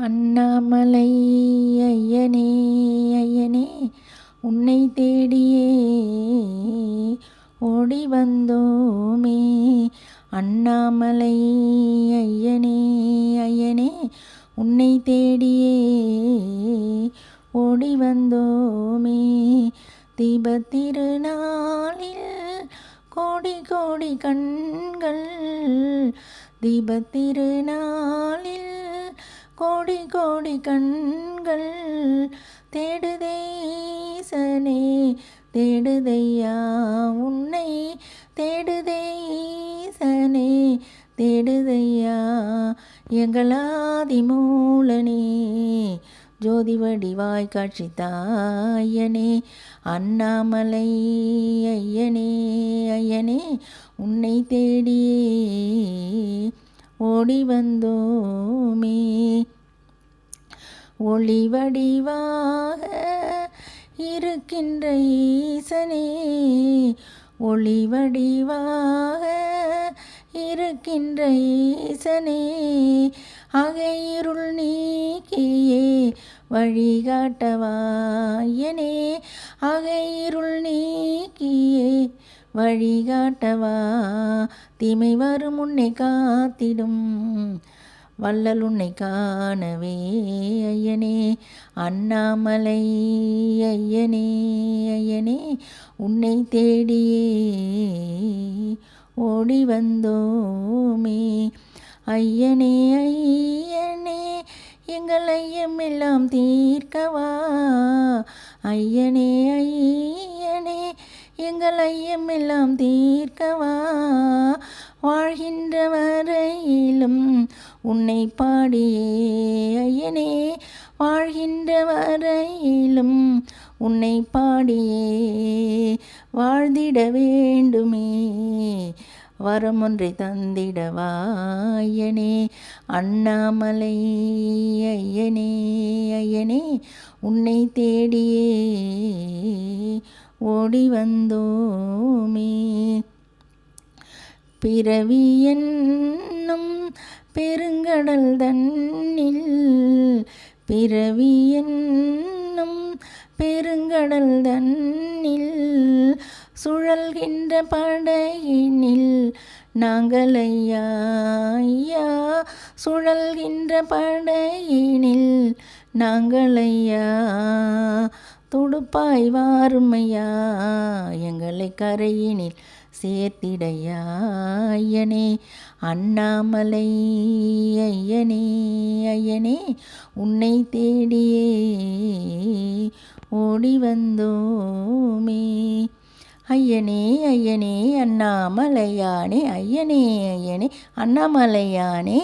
அண்ணாமலை ஐயனே ஐயனே உன்னை தேடியே ஓடி வந்தோமே. அண்ணாமலை ஐயனே ஐயனே உன்னை தேடியே ஓடி வந்தோமே. தீபத்திருநாளில் கோடி கோடி கண்கள் தீபத்திருநாளில் கோடி கோடி கண்கள் தேடுதேசனே தேடுதையா உன்னை தேடுதேசனே தேடுதையா எங்களாதி மூலனே ஜோதி வடிவாய் காட்சி தாயனே அண்ணாமலை ஐயனே ஐயனே உன்னை தேடியே ஓடி வந்தோமே. ஒளி வடிவாக இருக்கின்ற ஈசனே ஒளி வடிவாக இருக்கின்ற ஈசனே அகையிருள் நீக்கியே வழிகாட்டவாயனே அகையிருள் நீக்கியே வழிகாட்டவா தீமை வரும் முன்னே காத்திடும் வள்ளல் உன்னை காணவே ஐயனே. அண்ணாமலை ஐயனே ஐயனே. உன்னை தேடியே ஓடி வந்தோமே. ஐயனே ஐயனே எங்கள் ஐயமெல்லாம் தீர்க்கவா? ஐயனே ஐயனே எங்கள் ஐயமெல்லாம் தீர்க்கவா? உன்னை பாடியே ஐயனே வாழ்கின்ற வரையிலும் உன்னை பாடியே வாழ்ந்திட வேண்டுமே. வரம் ஒன்றை தந்திடவா ஐயனே அண்ணாமலை ஐயனே ஐயனே உன்னை தேடியே ஓடி வந்தோமே. பிறவி என்னும் பெருங்கடல் தன்னில் பிறவி என்னும் பெருங்கடல் தன்னில் சுழல்கின்ற படையினில் நாங்கள் ஐயா ஐயா சுழல்கின்ற படையினில் நாங்கள் ஐயா துடுப்பாய் வாருமையா எங்களை கரையினில் சேர்த்திடையா ஐயனே அண்ணாமலை ஐயனே ஐயனே உன்னை தேடியே ஓடி வந்தோமே ஐயனே ஐயனே அண்ணாமலையானே ஐயனே ஐயனே அண்ணாமலையானே.